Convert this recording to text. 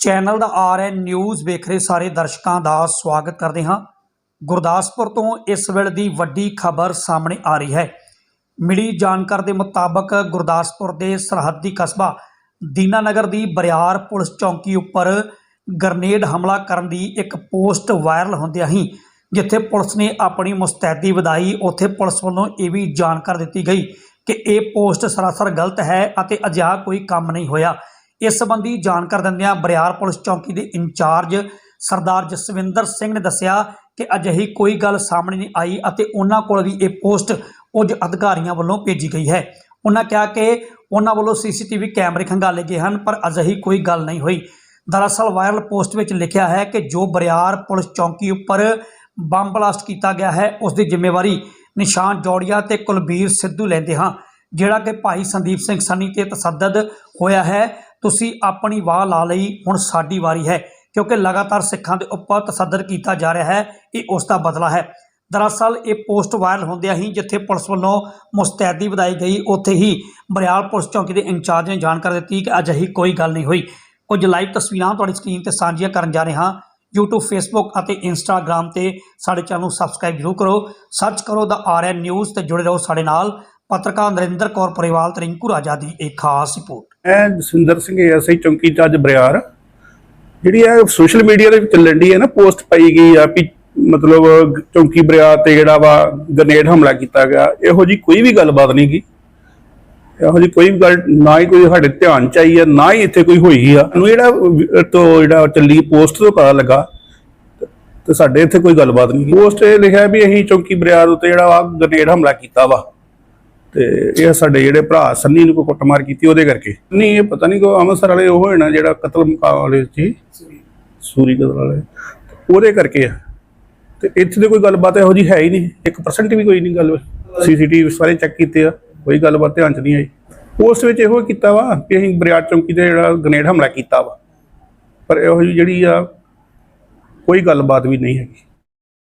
Channel ਦਾ R RN news ਵੇਖ ਰਹੇ ਸਾਰੇ ਦਰਸ਼ਕਾਂ ਦਾ ਸਵਾਗਤ ਕਰਦੇ ਹਾਂ। ਗੁਰਦਾਸਪੁਰ ਤੋਂ ਇਸ ਵੇਲੇ ਦੀ ਵੱਡੀ ਖਬਰ ਸਾਹਮਣੇ ਆ ਰਹੀ ਹੈ। ਮਿਲੀ ਜਾਣਕਾਰੀ ਦੇ ਮੁਤਾਬਕ ਗੁਰਦਾਸਪੁਰ ਦੇ ਸਰਹੱਦੀ ਕਸਬਾ ਦੀਨਾਨਗਰ ਦੀ ਬਰਿਆਰ ਪੁਲਿਸ ਚੌਂਕੀ ਉੱਪਰ ਗਰਨੇਡ ਹਮਲਾ ਕਰਨ ਦੀ ਇੱਕ ਪੋਸਟ ਵਾਇਰਲ ਹੁੰਦਿਆਂ ਹੀ ਜਿੱਥੇ ਪੁਲਿਸ ਨੇ ਆਪਣੀ ਮੁਸਤੈਦੀ ਵਧਾਈ, ਉੱਥੇ ਪੁਲਿਸ ਵੱਲੋਂ ਇਹ ਵੀ ਜਾਣਕਾਰੀ ਦਿੱਤੀ ਗਈ ਕਿ ਇਹ ਪੋਸਟ ਸਰਾਸਰ ਗਲਤ ਹੈ ਅਤੇ ਅਜਿਹਾ ਕੋਈ ਕੰਮ ਨਹੀਂ ਹੋਇਆ। ਇਸ ਸੰਬੰਧੀ ਜਾਣਕਾਰੀ ਦਿੰਦਿਆਂ ਬਰਿਆਰ ਪੁਲਿਸ ਚੌਕੀ ਦੇ ਇੰਚਾਰਜ ਸਰਦਾਰ ਜਸਵਿੰਦਰ ਸਿੰਘ ਨੇ ਦੱਸਿਆ ਕਿ ਅਜਿਹੀ ਕੋਈ ਗੱਲ ਸਾਹਮਣੇ ਨਹੀਂ ਆਈ ਅਤੇ ਉਹਨਾਂ ਕੋਲ ਵੀ ਇਹ ਪੋਸਟ ਕੁਝ ਅਧਿਕਾਰੀਆਂ ਵੱਲੋਂ ਭੇਜੀ ਗਈ ਹੈ। ਉਹਨਾਂ ਕਿਹਾ ਕਿ ਉਹਨਾਂ ਵੱਲੋਂ ਸੀਸੀਟੀਵੀ ਕੈਮਰੇ ਖੰਗਾਲੇ ਗਏ ਹਨ, ਪਰ ਅਜਿਹੀ ਕੋਈ ਗੱਲ ਨਹੀਂ ਹੋਈ। ਦਰਅਸਲ ਵਾਇਰਲ ਪੋਸਟ ਵਿੱਚ ਲਿਖਿਆ ਹੈ ਕਿ ਜੋ ਬਰਿਆਰ ਪੁਲਿਸ ਚੌਂਕੀ ਉੱਪਰ ਬੰਬ ਬਲਾਸਟ ਕੀਤਾ ਗਿਆ ਹੈ, ਉਸ ਦੀ ਜ਼ਿੰਮੇਵਾਰੀ ਨਿਸ਼ਾਨ ਜੋੜੀਆ ਤੇ ਕੁਲਬੀਰ ਸਿੱਧੂ ਲੈਂਦੇ ਹਾਂ, ਜਿਹੜਾ ਕਿ ਭਾਈ ਸੰਦੀਪ ਸਿੰਘ ਸੰਨੀ ਤੇ ਤਸੱਦਦ ਹੋਇਆ ਹੈ। ਤੁਸੀਂ ਆਪਣੀ ਵਾਹ ਲਾ ਲਈ, ਹੁਣ ਸਾਡੀ ਵਾਰੀ ਹੈ। ਕਿਉਂਕਿ ਲਗਾਤਾਰ ਸਿੱਖਾਂ ਦੇ ਉੱਪਰ ਤਸੱਦਦ ਕੀਤਾ ਜਾ ਰਿਹਾ ਹੈ, ਇਹ ਉਸ ਦਾ ਬਦਲਾ ਹੈ। ਦਰਅਸਲ, ਇਹ ਪੋਸਟ ਵਾਇਰਲ ਹੁੰਦਿਆਂ ਹੀ ਜਿੱਥੇ ਪੁਲਿਸ ਵੱਲੋਂ ਮੁਸਤੈਦੀ ਵਧਾਈ ਗਈ, ਉੱਥੇ ਹੀ ਬਰਿਆਲ ਪੁਲਿਸ ਚੌਂਕੀ ਦੇ ਇੰਚਾਰਜ ਨੇ ਜਾਣਕਾਰੀ ਦਿੱਤੀ ਕਿ ਅਜਿਹੀ ਕੋਈ ਗੱਲ ਨਹੀਂ ਹੋਈ। ਕੁਝ ਲਾਈਵ ਤਸਵੀਰਾਂ ਤੁਹਾਡੀ ਸਕਰੀਨ ਤੇ ਸਾਂਝੀਆਂ ਕਰਨ ਜਾ ਰਹੇ ਹਾਂ। YouTube, Facebook ਅਤੇ Instagram ਤੇ ਸਾਡੇ ਚੈਨਲ ਨੂੰ ਸਬਸਕ੍ਰਾਈਬ ਜ਼ਰੂਰ ਕਰੋ। ਸਰਚ ਕਰੋ ਦਾ ਆਰਐਨ ਨਿਊਜ਼ ਤੇ ਜੁੜੇ ਰਹੋ ਸਾਡੇ ਨਾਲ। ਪੱਤਰਕਾਰ ਨਰਿੰਦਰ ਕੌਰ ਪਰਿਵਾਲ ਤੇ ਰਿੰਕੂ ਰਾਜਾ ਦੀ ਇੱਕ ਖਾਸ ਰਿਪੋਰਟ। ਮੈਂ ਜਸਵਿੰਦਰ ਸਿੰਘ ਐਸਆਈ ਚੌਂਕੀ ਜੱਜ ਬਰਿਆਰ। ਜਿਹੜੀ ਹੈ ਸੋਸ਼ਲ ਮੀਡੀਆ ਦੇ ਵਿੱਚ ਚੱਲਣ ਦੀ ਹੈ ਨਾ, ਪੋਸਟ ਪਾਈ ਗਈ ਆ ਵੀ ਮਤਲਬ ਚੌਂਕੀ ਬਰਿਆਰ ਤੇ ਜਿਹੜਾ ਵਾ ਗ੍ਰਨੇਡ ਹਮਲਾ ਕੀਤਾ ਗਿਆ। ਇਹੋ ਜੀ ਕੋਈ ਵੀ ਗੱਲਬਾਤ ਨਹੀਂ ਗੀ ਇਹੋ ਜੀ ਕੋਈ ਵੀ ਗੱਲ, ਨਾ ਹੀ ਕੋਈ ਸਾਡੇ ਧਿਆਨ ਚ ਆਈ ਆ, ਨਾ ਹੀ ਇੱਥੇ ਕੋਈ ਹੋਈ ਆ। ਨੂੰ ਜਿਹੜਾ ਤੋਂ ਜਿਹੜਾ ਚੱਲੀ ਪੋਸਟ ਤੋਂ ਪਤਾ ਲੱਗਾ, ਤੇ ਸਾਡੇ ਇੱਥੇ ਕੋਈ ਗੱਲਬਾਤ ਨਹੀਂ ਪੋਸਟ ਇਹ ਲਿਖਿਆ ਵੀ ਅਸੀਂ ਚੌਂਕੀ ਬਰਿਆਰ ਉੱਤੇ ਜਿਹੜਾ ਵਾ ਗ੍ਰਨੇਡ ਹਮਲਾ ਕੀਤਾ ਵਾ। ਤੇ ਇਹ ਸਾਡੇ ਜਿਹੜੇ ਭਰਾ ਸੰਨੀ ਨੂੰ ਕੋਈ ਕੁੱਟਮਾਰ ਕੀਤੀ ਉਹਦੇ ਕਰਕੇ। ਨਹੀਂ ਇਹ ਪਤਾ ਨਹੀਂ ਕੋ ਅੰਮ੍ਰਿਤਸਰ ਵਾਲੇ ਉਹ ਨਾ ਜਿਹੜਾ ਕਤਲ ਮੁਕਾ ਵਾਲੇ ਸੀ। ਸੂਰੀ। ਕਤਲ ਵਾਲੇ। ਉਹਦੇ ਕਰਕੇ ਆ। ਤੇ ਇੱਥੇ ਤੇ ਕੋਈ ਗੱਲਬਾਤ ਇਹੋ ਜੀ ਹੈ ਹੀ ਨਹੀਂ। 1% ਵੀ ਕੋਈ ਨਹੀਂ ਗੱਲ। ਸੀਸੀਟੀਵੀ ਸਾਰੇ ਚੈੱਕ ਕੀਤੇ ਆ। ਕੋਈ ਗੱਲਬਾਤ ਧਿਆਨ ਚ ਨਹੀਂ ਆਈ। ਉਸ ਵਿੱਚ ਇਹੋ ਕੀਤਾ ਵਾ ਕਿ ਅਸੀਂ ਬਰਿਆੜ ਚੌਂਕੀ ਤੇ ਜਿਹੜਾ ਗ੍ਰਨੇਡ ਹਮਲਾ ਕੀਤਾ ਵਾ। ਪਰ ਇਹੋ ਜਿਹੀ ਜਿਹੜੀ ਆ ਕੋਈ ਗੱਲਬਾਤ ਵੀ ਨਹੀਂ ਹੈਗੀ।